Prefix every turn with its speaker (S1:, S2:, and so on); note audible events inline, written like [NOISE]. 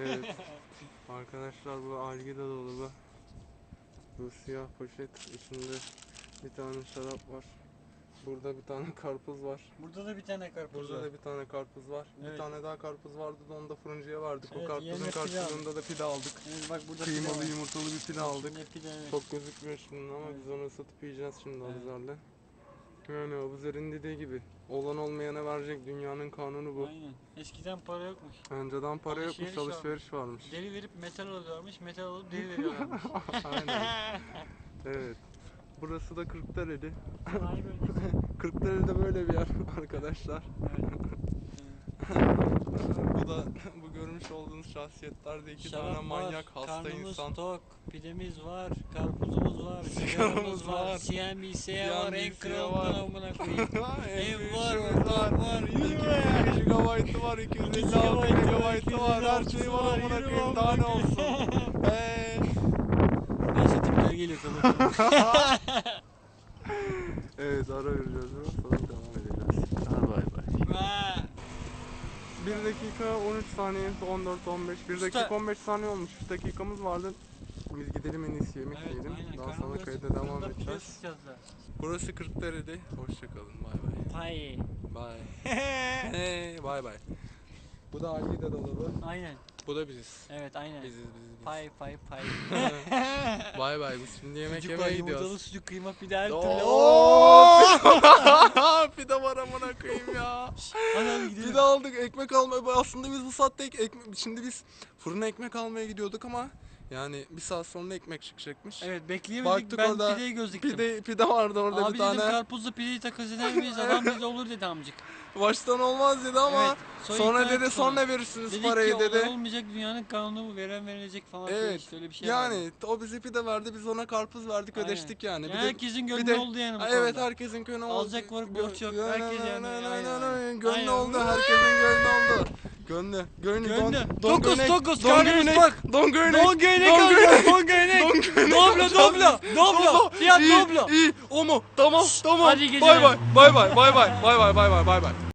S1: Evet. Arkadaşlar bu algida dolabı. Bu siyah poşet içinde bir tane şarap var. Burada bir tane karpuz var.
S2: Burada da bir tane karpuz
S1: Burada
S2: var.
S1: da bir tane karpuz var. Bir
S2: Evet.
S1: tane daha karpuz vardı da onu da fırıncıya verdik.
S2: Evet,
S1: o karpuzun
S2: pide
S1: karşılığında da pide aldık.
S2: Evet bak burada pide
S1: Kıymalı
S2: var.
S1: yumurtalı bir pide aldık.
S2: Pide, evet.
S1: Çok gözükmüyor şimdi ama biz onu ısıtıp yiyeceğiz şimdi
S2: Evet.
S1: Abuzer'le. Yani Abuzer'in dediği gibi olan olmayana verecek dünyanın kanunu bu.
S2: Aynen. Eskiden para yokmuş.
S1: Önceden para yokmuş
S2: Alışveriş varmış.
S1: alışveriş varmış.
S2: Deri verip metal alıyorlarmış, metal alıp deri [LAUGHS] veriyorlarmış.
S1: Aynen. [LAUGHS] Evet. Burası da Kırklareli.
S2: Sanayi bölgesi. [LAUGHS]
S1: Kırklareli'de böyle bir yer arkadaşlar.
S2: Evet.
S1: bu da [LAUGHS] bu görmüş olduğunuz şahsiyetler de iki tane
S2: Şarap
S1: manyak
S2: var,
S1: hasta
S2: karnımız
S1: insan.
S2: tok, pidemiz var, karpuzumuz var, [LAUGHS]
S1: Sigaramız
S2: var. CNBC var, en kralından amına koyayım. [LAUGHS]
S1: Ev
S2: var, ortam var, yürü be.
S1: 2 GB'ı var, 256
S2: gigabaytı var,
S1: her şey
S2: 256'sı
S1: var amına koyayım daha ne olsun. Eee.
S2: Neyse tipler geliyor kalıp.
S1: Evet ara vereceğiz biraz sonra devam edeceğiz. Hadi bay bay. 1 dakika 13 saniye 14 15 1 dakika
S2: Usta.
S1: 15 saniye olmuş 3 dakikamız vardı. Biz gidelim en iyisi yemek
S2: Evet,
S1: yiyelim.
S2: aynen.
S1: Daha sonra
S2: acıktı.
S1: kayda devam
S2: Fırında pide
S1: edeceğiz.
S2: ısıtacağız da.
S1: Burası Kırklareli. Hoşçakalın. Bay bay.
S2: Pay.
S1: Bay. [LAUGHS] Hey, bay bay. Bu da Algida dolabı.
S2: Aynen.
S1: Da biziz.
S2: Evet aynen.
S1: Biziz biziz. biz.
S2: Pay pay pay.
S1: Bay bay. Biz şimdi yemek
S2: Sucuk
S1: yemeye
S2: yumurtalı
S1: gidiyoruz.
S2: sucuk kıyma pide her türlü. [LAUGHS]
S1: Pide var amına koyayım ya.
S2: Hadi gidelim.
S1: Pide aldık, ekmek almaya aslında biz bu saatte ek- ekmek şimdi biz fırına ekmek almaya gidiyorduk ama yani bir saat sonra ekmek çıkacakmış.
S2: Evet bekleyemedik
S1: Baktık
S2: ben
S1: orada
S2: pideyi göz diktim.
S1: Pide pide vardı orada
S2: Abi
S1: bir
S2: dedim
S1: tane.
S2: karpuzlu pideyi takas eder miyiz? [LAUGHS] Adam dedi olur dedi amcık.
S1: Baştan olmaz dedi ama
S2: Evet, sonra
S1: sonra dedi sonra verirsiniz
S2: Dedik
S1: parayı
S2: ki
S1: dedi.
S2: olay olmayacak dünyanın kanunu bu veren verilecek falan.
S1: Evet.
S2: işte öyle bir şey vardı.
S1: Yani o bize pide verdi biz ona karpuz verdik
S2: Aynen.
S1: ödeştik yani.
S2: Yani
S1: Bir de-
S2: herkesin gönlü
S1: de-
S2: oldu yani bu
S1: Ha, evet
S2: konuda.
S1: herkesin gönlü oldu.
S2: Alacak var, borç yok. Herkes yani.
S1: Gönlü oldu herkesin gönlü oldu. Gönlü. Gönlü.
S2: Gönlü. Dokuz, dokuz, karnımız bak.
S1: Don gönek.
S2: Don gönek
S1: Don
S2: alacağız, don gönek Doblo, doblo, doblo. Fiyat doblo.
S1: İyi. O mu? Tamam. Tamam.
S2: Hadi iyi
S1: Bay
S2: geceler.
S1: bay. Bay bay. Bay bay. Bay bay. Bay bay. Bay bay.